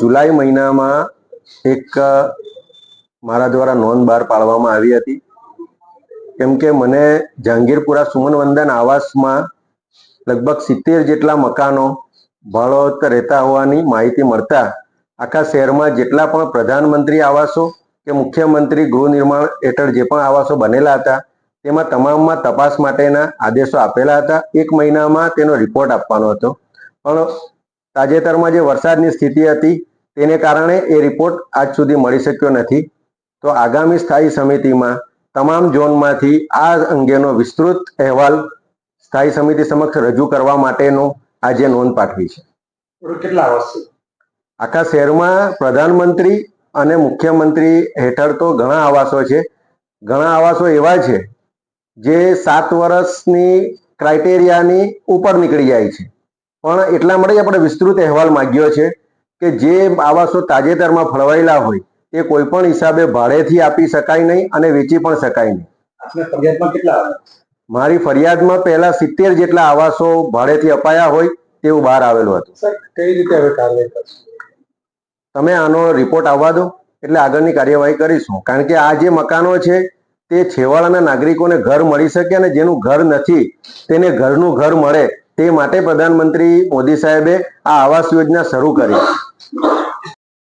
જુલાઈ મહિનામાં એક મારા દ્વારા નોંધ બહાર પાડવામાં આવી હતી. કેમ કે મને જહાંગીરપુરા સુમન વંદન આવાસમાં લગભગ સિત્તેર જેટલા મકાનો ભાડોત રહેતા હોવાની માહિતી મળતા આખા શહેરમાં જેટલા પણ પ્રધાનમંત્રી આવાસો કે મુખ્યમંત્રી ગૃહ નિર્માણ હેઠળ જે પણ આવાસો બનેલા હતા, તેમાં તમામમાં તપાસ માટેના આદેશો આપેલા હતા. એક મહિનામાં તેનો રિપોર્ટ આપવાનો હતો. પણ તાજેતરમાં જે વરસાદની સ્થિતિ હતી તેને કારણે એ રિપોર્ટ આજ સુધી મળી શક્યો નથી. તો આગામી સ્થાયી સમિતિમાં તમામ ઝોનમાંથી આ અંગેનો વિસ્તૃત અહેવાલ સ્થાયી સમિતિ સમક્ષ રજૂ કરવા માટેનો આજે નોંધ પાઠવી છે. કેટલા વર્ષે આખા શહેરમાં પ્રધાનમંત્રી અને મુખ્યમંત્રી હેઠળ તો ઘણા આવાસો છે. ઘણા આવાસો એવા છે જે સાત વર્ષની ક્રાઇટેરિયાની ઉપર નીકળી જાય છે. પણ એટલા માટે આપણે વિસ્તૃત અહેવાલ માંગ્યો છે કે જે આવાસો તાજેતરમાં ફળવાયેલા હોય તે કોઈ પણ હિસાબે ભાડેથી આપી શકાય નહીં અને વેચી પણ શકાય નહીં. મારી ફરિયાદમાં પહેલા સિત્તેર જેટલા આવાસો ભાડેથી અપાયા હોય તેવું બહાર આવેલું હતું. કઈ રીતે હવે કાર્યવાહી તમે આનો રિપોર્ટ આવવા દો એટલે આગળની કાર્યવાહી કરીશું. કારણ કે આ જે મકાનો છે તે છેવાડાના નાગરિકોને ઘર મળી શકે અને જેનું ઘર નથી તેને ઘરનું ઘર મળે તે માટે પ્રધાનમંત્રી મોદી સાહેબે આ આવાસ યોજના શરૂ કરી. Yeah.